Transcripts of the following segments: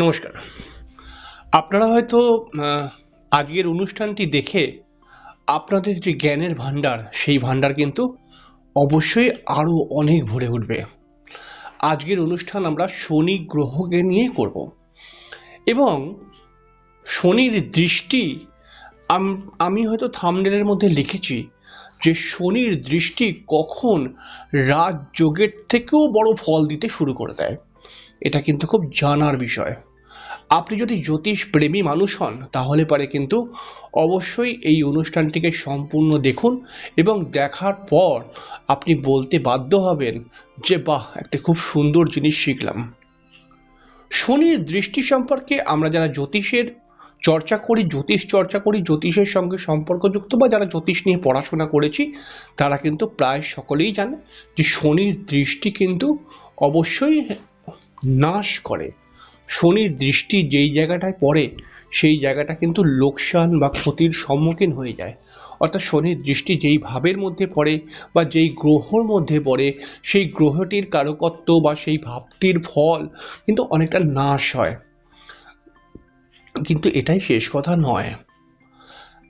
নমস্কার। আপনারা হয়তো আজকের অনুষ্ঠানটি দেখে আপনাদের যে জ্ঞানের ভান্ডার সেই ভান্ডার কিন্তু অবশ্যই আরও অনেক ভরে উঠবে। আজকের অনুষ্ঠান আমরা শনি গ্রহকে নিয়ে করব। এবং শনির দৃষ্টি আমি হয়তো থামনেলের মধ্যে লিখেছি যে শনির দৃষ্টি কখন রাজযোগের থেকেও বড় ফল দিতে শুরু করে দেয়। এটা কিন্তু খুব জানার বিষয়। আপনি যদি জ্যোতিষ প্রেমী মানুষ হন, তাহলে পরে কিন্তু অবশ্যই এই অনুষ্ঠানটিকে সম্পূর্ণ দেখুন এবং দেখার পর আপনি বলতে বাধ্য হবেন যে, বাহ, একটা খুব সুন্দর জিনিস শিখলাম। শনির দৃষ্টি সম্পর্কে আমরা যারা জ্যোতিষের চর্চা করি, জ্যোতিষ চর্চা করি, জ্যোতিষের সঙ্গে সম্পর্কযুক্ত বা যারা জ্যোতিষ নিয়ে পড়াশোনা করেছি, তারা কিন্তু প্রায় সকলেই জানে যে, শনির দৃষ্টি কিন্তু অবশ্যই নাশ করে। শনির দৃষ্টি যেই জায়গাটায় পড়ে, সেই জায়গাটা কিন্তু লোকসান বা ক্ষতির সম্মুখীন হয়ে যায়। অর্থাৎ শনির দৃষ্টি যেই ভাবের মধ্যে পড়ে বা যেই গ্রহর মধ্যে পড়ে, সেই গ্রহটির কারকত্ব বা সেই ভাবটির ফল কিন্তু অনেকটা নাশ হয়। কিন্তু এটাই শেষ কথা নয়।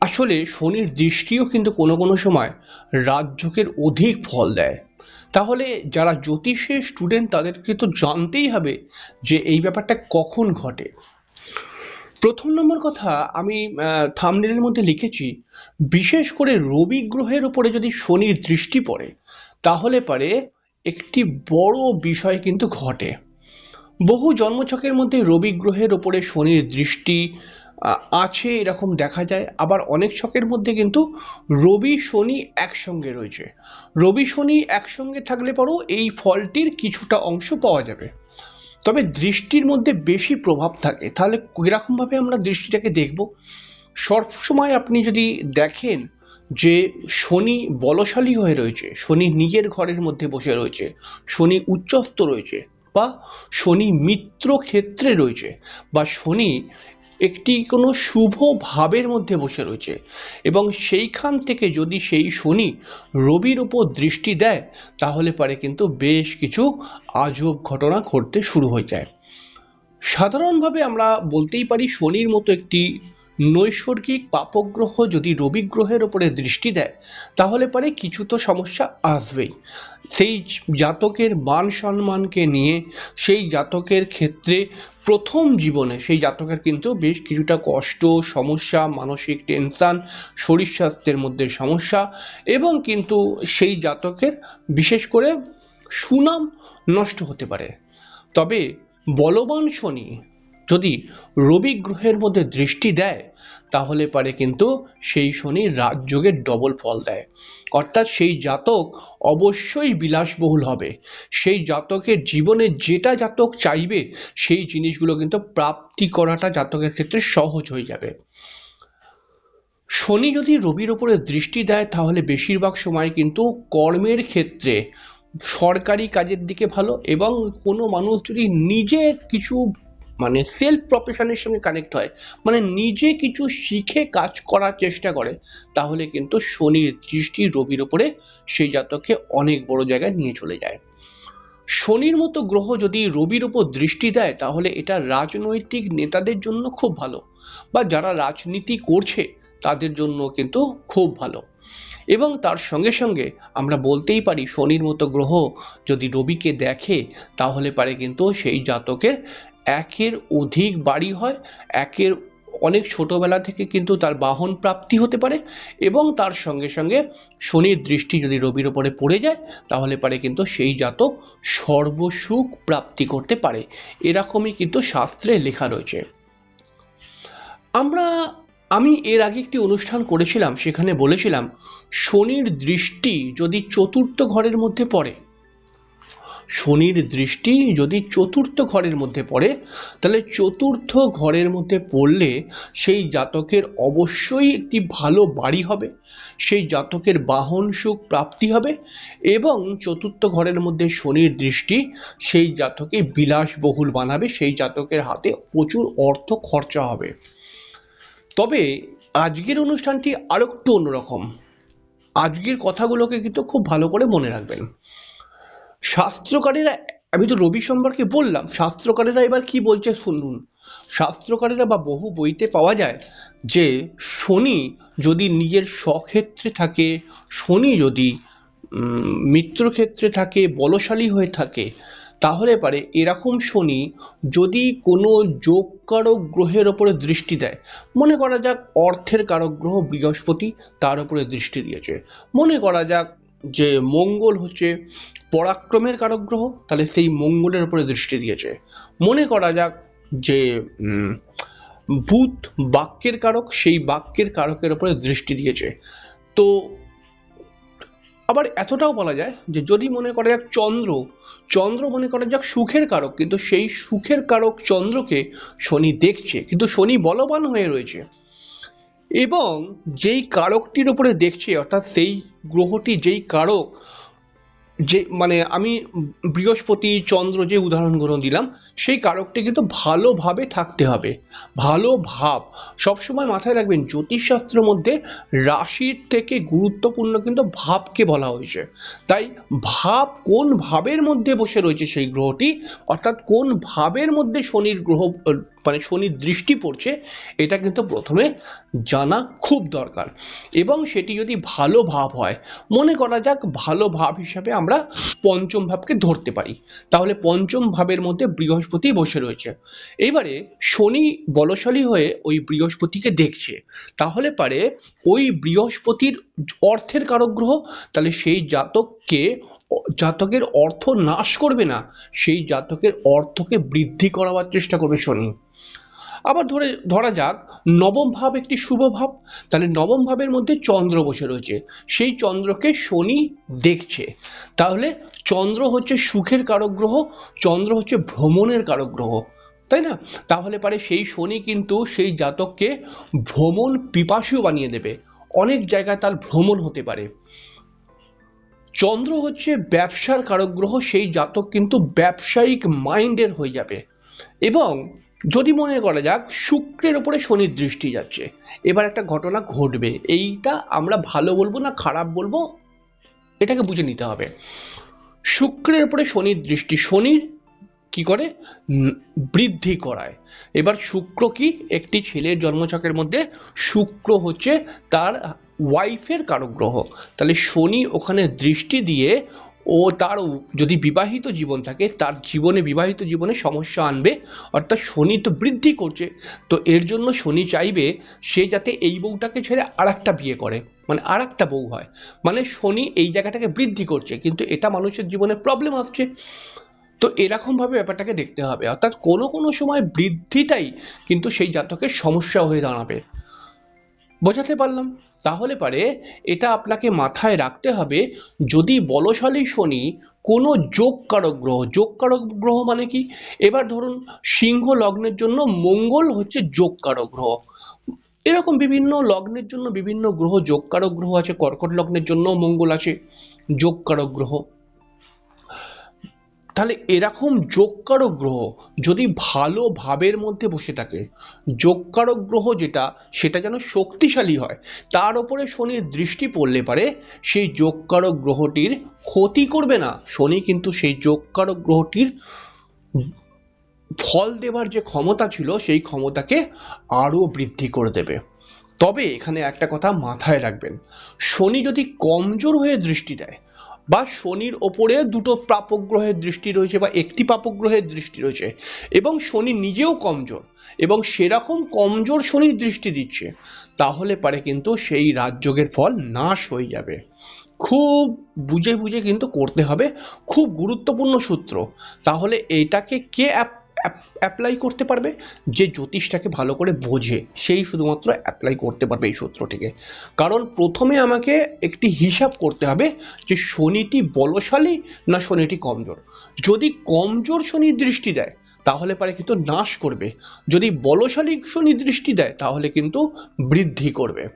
আসলে শনির দৃষ্টিও কিন্তু কোনো কোনো সময় রাজযোগের অধিক ফল দেয়। তাহলে যারা জ্যোতিষের স্টুডেন্ট তাদেরকে তো জানতেই হবে যে এই ব্যাপারটা কখন ঘটে। প্রথম নম্বর কথা, আমি থামনেলের মধ্যে লিখেছি, বিশেষ করে রবি গ্রহের উপরে যদি শনির দৃষ্টি পড়ে, তাহলে পারে একটি বড় বিষয় কিন্তু ঘটে। বহু জন্মছকের মধ্যে রবি গ্রহের ওপরে শনির দৃষ্টি আছে, এরকম দেখা যায়। আবার অনেক ছকের মধ্যে কিন্তু রবি, শনি একসঙ্গে রয়েছে। রবি, শনি একসঙ্গে থাকলে পরেও এই ফলটির কিছুটা অংশ পাওয়া যাবে। তবে দৃষ্টির মধ্যে বেশি প্রভাব থাকে। তাহলে কীরকমভাবে আমরা দৃষ্টিটাকে দেখব? সবসময় আপনি যদি দেখেন যে শনি বলশালী হয়ে রয়েছে, শনি নিজের ঘরের মধ্যে বসে রয়েছে, শনি উচ্চস্থ রয়েছে, বা শনি মিত্র ক্ষেত্রে রয়েছে, বা শনি একটি কোনো শুভ ভাবের মধ্যে বসে রয়েছে এবং সেইখান থেকে যদি সেই শনি রবির উপর দৃষ্টি দেয়, তাহলে পারে কিন্তু বেশ কিছু আজব ঘটনা ঘটতে শুরু হয়ে যায়। সাধারণভাবে আমরা বলতেই পারি শনির মতো একটি নৈসর্গিক পাপগ্রহ যদি রবি গ্রহের ওপরে দৃষ্টি দেয়, তাহলে পারে কিছু তো সমস্যা আসবেই। সেই জাতকের মান সম্মানকে নিয়ে, সেই জাতকের ক্ষেত্রে প্রথম জীবনে, সেই জাতকের কিন্তু বেশ কিছুটা কষ্ট, সমস্যা, মানসিক টেনশান শরীর স্বাস্থ্যের মধ্যে সমস্যা এবং কিন্তু সেই জাতকের বিশেষ করে সুনাম নষ্ট হতে পারে। তবে বলবান শনি যদি রবি গ্রহের মধ্যে দৃষ্টি দেয়, তাহলে পারে কিন্তু সেই শনি রাজযোগের ডবল ফল দেয়। অর্থাৎ সেই জাতক অবশ্যই বিলাসবহুল হবে। সেই জাতকের জীবনে যেটা জাতক চাইবে, সেই জিনিসগুলো কিন্তু প্রাপ্তি করাটা জাতকের ক্ষেত্রে সহজ হয়ে যাবে। শনি যদি রবির ওপরে দৃষ্টি দেয়, তাহলে বেশিরভাগ সময় কিন্তু কর্মের ক্ষেত্রে সরকারি কাজের দিকে ভালো এবং কোনো মানুষ যদি নিজে কিছু মানে সেলফ প্রফেশনের সঙ্গে কানেক্ট হয়। মানে নিজে কিছু শিখে কাজ করার চেষ্টা করে, তাহলে কিন্তু শনির দৃষ্টি রবির উপরে সেই জাতককে অনেক বড় জায়গায় নিয়ে চলে যায়। শনির মতো গ্রহ যদি রবির উপর দৃষ্টি দেয়, তাহলে এটা রাজনৈতিক নেতাদের জন্য খুব ভালো বা যারা রাজনীতি করছে, তাদের জন্য কিন্তু খুব ভালো। এবং তার সঙ্গে সঙ্গে আমরা বলতেই পারি, শনির মতো গ্রহ যদি রবিকে দেখে, তাহলে পারে কিন্তু সেই জাতকের একের অধিক বাড়ি হয়, একের অনেক ছোটবেলা থেকে কিন্তু তার বাহন প্রাপ্তি হতে পারে এবং তার সঙ্গে সঙ্গে শনির দৃষ্টি যদি রবির ওপরে পড়ে যায়, তাহলে পারে কিন্তু সেই জাতক সর্বসুখ প্রাপ্তি করতে পারে। এরকমই কিন্তু শাস্ত্রে লেখা রয়েছে। আমরা, আমি এর আগে একটি অনুষ্ঠান করেছিলাম, সেখানে বলেছিলাম, শনির দৃষ্টি যদি চতুর্থ ঘরের মধ্যে পড়ে শনির দৃষ্টি যদি চতুর্থ ঘরের মধ্যে পড়ে, তাহলে চতুর্থ ঘরের মধ্যে পড়লে সেই জাতকের অবশ্যই একটি ভালো বাড়ি হবে, সেই জাতকের বাহন সুখ প্রাপ্তি হবে এবং চতুর্থ ঘরের মধ্যে শনির দৃষ্টি সেই জাতকে বিলাসবহুল বানাবে, সেই জাতকের হাতে প্রচুর অর্থ খরচা হবে। তবে আজকের অনুষ্ঠানটি আরেকটু অন্যরকম। আজকের কথাগুলোকে কিন্তু খুব ভালো করে মনে রাখবেন। শাস্ত্রকারেরা, আমি তো রবি সম্পর্কে বললাম, শাস্ত্রকারেরা এবার কি বলছে শুনুন। শাস্ত্রকারেরা বা বহু বইতে পাওয়া যায় যে, শনি যদি নিজের স্বক্ষেত্রে থাকে, শনি যদি মিত্রক্ষেত্রে থাকে, বলশালী হয়ে থাকে, তাহলে পারে এরকম শনি যদি কোনো যোগ যোগকারক গ্রহের ওপরে দৃষ্টি দেয়। মনে করা যাক অর্থের কারক গ্রহ বৃহস্পতি, তার উপরে দৃষ্টি দিয়েছে। মনে করা যাক যে মঙ্গল হচ্ছে পরাক্রমের কারক গ্রহ তাহলে সেই মঙ্গলের উপরে দৃষ্টি দিয়েছে। মনে করা যাক যে বুধ বাক্যের কারক সেই বাক্যের কারকের উপরে দৃষ্টি দিয়েছে। তো, আবার এতটাও বলা যায় যে যদি মনে করা যাক চন্দ্র চন্দ্র মনে করা যাক সুখের কারক, কিন্তু সেই সুখের কারক চন্দ্রকে শনি দেখছে, কিন্তু শনি বলবান হয়ে রয়েছে। এবং যেই কারকটির উপরে দেখছে, অর্থাৎ সেই গ্রহটি যেই কারক যে মানে আমি বৃহস্পতি, চন্দ্র যে উদাহরণগুলো দিলাম, সেই কারকটি কিন্তু ভালোভাবে থাকতে হবে। ভালো ভাব। সবসময় মাথায় রাখবেন, জ্যোতিষশাস্ত্রের মধ্যে রাশির থেকে গুরুত্বপূর্ণ কিন্তু ভাবকে বলা হয়েছে। তাই ভাব কোন ভাবের মধ্যে বসে রয়েছে সেই গ্রহটি, অর্থাৎ কোন ভাবের মধ্যে শনির গ্রহ মানে শনির দৃষ্টি পড়ছে, এটা কিন্তু প্রথমে জানা খুব দরকার। এবং সেটি যদি ভালো ভাব হয়, মনে করা যাক ভালো ভাব হিসাবে আমরা পঞ্চম ভাবকে ধরতে পারি। তাহলে পঞ্চম ভাবের মধ্যে বৃহস্পতি বসে রয়েছে। এবারে শনি বলশালী হয়ে ওই বৃহস্পতিকে দেখছে। তাহলে পারে ওই বৃহস্পতির অর্থের কারক গ্রহ তাহলে সেই জাতককে, জাতকের অর্থ নাশ করবে না, সেই জাতকের অর্থকে বৃদ্ধি করাবার চেষ্টা করবে শনি। আবার ধরে, ধরা যাক, নবম ভাব একটি শুভ ভাব, তাহলে নবম ভাবের মধ্যে চন্দ্র বসে রয়েছে, সেই চন্দ্রকে শনি দেখছে। তাহলে চন্দ্র হচ্ছে সুখের কারক গ্রহ চন্দ্র হচ্ছে ভ্রমণের কারক গ্রহ তাই না? তাহলে পারে সেই শনি কিন্তু সেই জাতককে ভ্রমণ পিপাসু বানিয়ে দেবে। অনেক জায়গায় তার ভ্রমণ হতে পারে। চন্দ্র হচ্ছে ব্যবসার কারক গ্রহ সেই জাতক কিন্তু ব্যবসায়িক মাইন্ডের হয়ে যাবে। এবং যদি মনে করা যাক, শুক্রের ওপরে শনির দৃষ্টি যাচ্ছে। এবার একটা ঘটনা ঘটবে, এইটা আমরা ভালো বলব না খারাপ বলব, এটাকে বুঝে নিতে হবে। শুক্রের উপরে শনির দৃষ্টি, শনির কি করে? বৃদ্ধি করায়। এবার শুক্র কি? একটি ছেলের জন্মছকের মধ্যে শুক্র হচ্ছে তার ওয়াইফের গ্রহ তাহলে শনি ওখানে দৃষ্টি দিয়ে ও তার যদি বিবাহিত জীবন থাকে, তার জীবনে, বিবাহিত জীবনে সমস্যা আনবে। অর্থাৎ শনি তো বৃদ্ধি করছে। তো এর জন্য শনি চাইবে সে যাতে এই বউটাকে ছেড়ে আর বিয়ে করে। মানে আর একটা বউ হয়। মানে শনি এই জায়গাটাকে বৃদ্ধি করছে। কিন্তু এটা মানুষের জীবনে প্রবলেম আসছে। তো এরকমভাবে ব্যাপারটাকে দেখতে হবে। অর্থাৎ কোনো কোনো সময় বৃদ্ধিটাই কিন্তু সেই জাতকের সমস্যা হয়ে দাঁড়াবে। বোঝাতে পারলাম? তাহলে পারে এটা আপনাকে মাথায় রাখতে হবে, যদি বলশালী শনি কোনো যোগকারক গ্রহ যোগকারক গ্রহ মানে কি? এবার ধরুন সিংহ লগ্নের জন্য মঙ্গল হচ্ছে যোগকারক গ্রহ। এরকম বিভিন্ন লগ্নের জন্য বিভিন্ন গ্রহ, যোগকারক গ্রহ আছে, কর্কট লগ্নের জন্য মঙ্গল আছে, যোগকারক গ্রহ। তাহলে এরকম যোগকারক গ্রহ যদি ভালো ভাবের মধ্যে বসে থাকে যোগকারক গ্রহ যেটা, সেটা যেন শক্তিশালী হয়, তার উপরে শনির দৃষ্টি পড়লে পারে, সেই যোগকারক গ্রহটির ক্ষতি করবে না। শনি কিন্তু সেই যোগকারক গ্রহটির ফল দেবার যে ক্ষমতা ছিল, সেই ক্ষমতাকে আরও বৃদ্ধি করে দেবে। তবে এখানে একটা কথা মাথায় রাখবেন, শনি যদি কমজোর হয়ে দৃষ্টি দেয় বা শনির ওপরে দুটো প্রাপক গ্রহের দৃষ্টি রয়েছে বা একটি প্রাপক গ্রহের দৃষ্টি রয়েছে। এবং শনি নিজেও কমজোর এবং সেরকম কমজোর শনির দৃষ্টি দিচ্ছে, তাহলে পারে কিন্তু সেই রাজযোগের ফল নাশ হয়ে যাবে। খুব বুঝে বুঝে কিন্তু করতে হবে। খুব গুরুত্বপূর্ণ সূত্র। তাহলে এইটাকে কে অ্যাপ্লাই করতে পারবে, যে জ্যোতিষটাকে ভালো করে বোঝে, সেই শুধুমাত্র অ্যাপ্লাই করতে পারবে এই সূত্রটিকে। কারণ প্রথমে আমাকে একটি হিসাব করতে হবে যে শনিটি বলশালী না শনিটি কমজোর। যদি কমজোর শনির দৃষ্টি দেয়, তাহলে পারে কিন্তু নাশ করবে। যদি বলশালী শনি দৃষ্টি দেয়, তাহলে কিন্তু বৃদ্ধি করবে।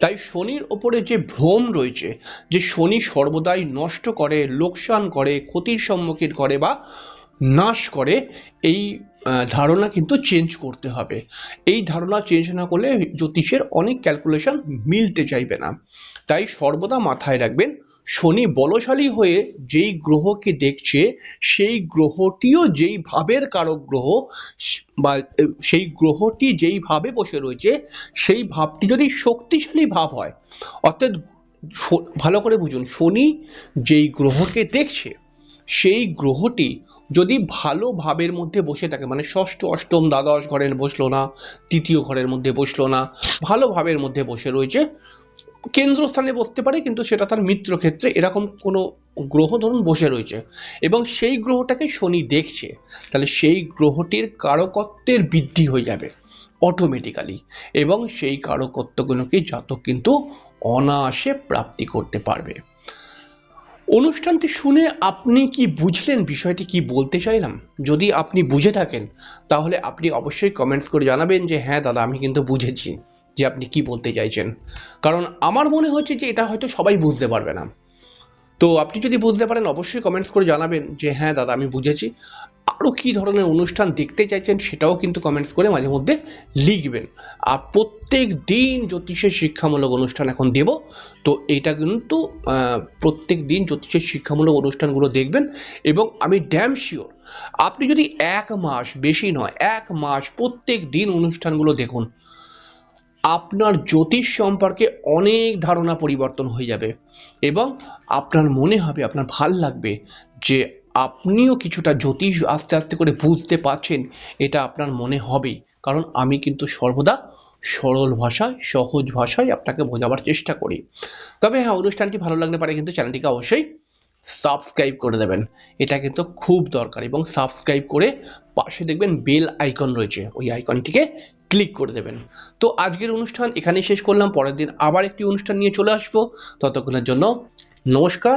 তাই শনির ওপরে যে ভ্রম রয়েছে, যে শনি সর্বদাই নষ্ট করে, লোকসান করে, ক্ষতির সম্মুখীন করে বা নাশ করে, এই ধারণা কিন্তু চেঞ্জ করতে হবে। এই ধারণা চেঞ্জ না করলে জ্যোতিষের অনেক ক্যালকুলেশন মিলতে চাইবে না। তাই সর্বদা মাথায় রাখবেন, শনি বলশালী হয়ে যেই গ্রহকে দেখছে, সেই গ্রহটিও যেই ভাবের কারক গ্রহ, বা, সেই গ্রহটি যেই ভাবে বসে রয়েছে, সেই ভাবটি যদি শক্তিশালী ভাব হয়, অর্থাৎ ভালো করে বুঝুন, শনি যেই গ্রহকে দেখছে, সেই গ্রহটি যদি ভালো ভাবের মধ্যে বসে থাকে মানে ষষ্ঠ, অষ্টম দ্বাদশ ঘরের বসল না, তৃতীয় ঘরের মধ্যে বসল না, ভালো ভাবের মধ্যে বসে রয়েছে, কেন্দ্রস্থানে বসতে পারে, কিন্তু সেটা তার মিত্র ক্ষেত্রে এরকম কোনো গ্রহ ধরুন বসে রয়েছে। এবং সেই গ্রহটাকে শনি দেখছে, তাহলে সেই গ্রহটির কারকত্বের বৃদ্ধি হয়ে যাবে অটোমেটিক্যালি এবং সেই কারকত্বগুলোকে জাতক কিন্তু অনায়াসে প্রাপ্তি করতে পারবে। অনুষ্ঠানটি শুনে আপনি কি বুঝলেন বিষয়টি, কি বলতে চাইলাম? যদি আপনি বুঝে থাকেন, তাহলে আপনি অবশ্যই কমেন্টস করে জানাবেন যে হ্যাঁ দাদা, আমি কিন্তু বুঝেছি যে আপনি কি বলতে চাইছেন। কারণ আমার মনে হচ্ছে যে, এটা হয়তো সবাই বুঝতে পারবে না। তো আপনি যদি বুঝতে পারেন, অবশ্যই কমেন্টস করে জানাবেন যে হ্যাঁ দাদা, আমি বুঝেছি। আরও কী ধরনের অনুষ্ঠান দেখতে চাইছেন সেটাও কিন্তু কমেন্টস করে মাঝে মধ্যে লিখবেন। আর প্রত্যেক দিন জ্যোতিষের শিক্ষামূলক অনুষ্ঠান এখন দেব, তো এটা কিন্তু প্রত্যেক দিন জ্যোতিষের শিক্ষামূলক অনুষ্ঠানগুলো দেখবেন। এবং আমি ড্যাম শিওর আপনি যদি এক মাস, বেশি নয়, এক মাস প্রত্যেক দিন অনুষ্ঠানগুলো দেখুন, আপনার জ্যোতিষ সম্পর্কে অনেক ধারণা পরিবর্তন হয়ে যাবে। এবং আপনার মনে হবে, আপনার ভালো লাগবে যে আপনিও কিছুটা জ্যোতিষ আস্তে আস্তে করে বুঝতে পারছেন, এটা আপনার মনে হবেই কারণ আমি কিন্তু সর্বদা সরল ভাষায়, সহজ ভাষায় আপনাকে বোঝাবার চেষ্টা করি। তবে হ্যাঁ অনুষ্ঠানটি ভালো লাগলে পারে কিন্তু চ্যানেলটিকে অবশ্যই সাবস্ক্রাইব করে দেবেন। এটা কিন্তু খুব দরকার এবং সাবস্ক্রাইব করে পাশে দেখবেন বেল আইকন রয়েছে, ওই আইকনটিকে ক্লিক করে দেবেন। তো আজকের অনুষ্ঠান এখানেই শেষ করলাম, পরের দিন আবার একটি অনুষ্ঠান নিয়ে চলে আসব। ততক্ষণের জন্য নমস্কার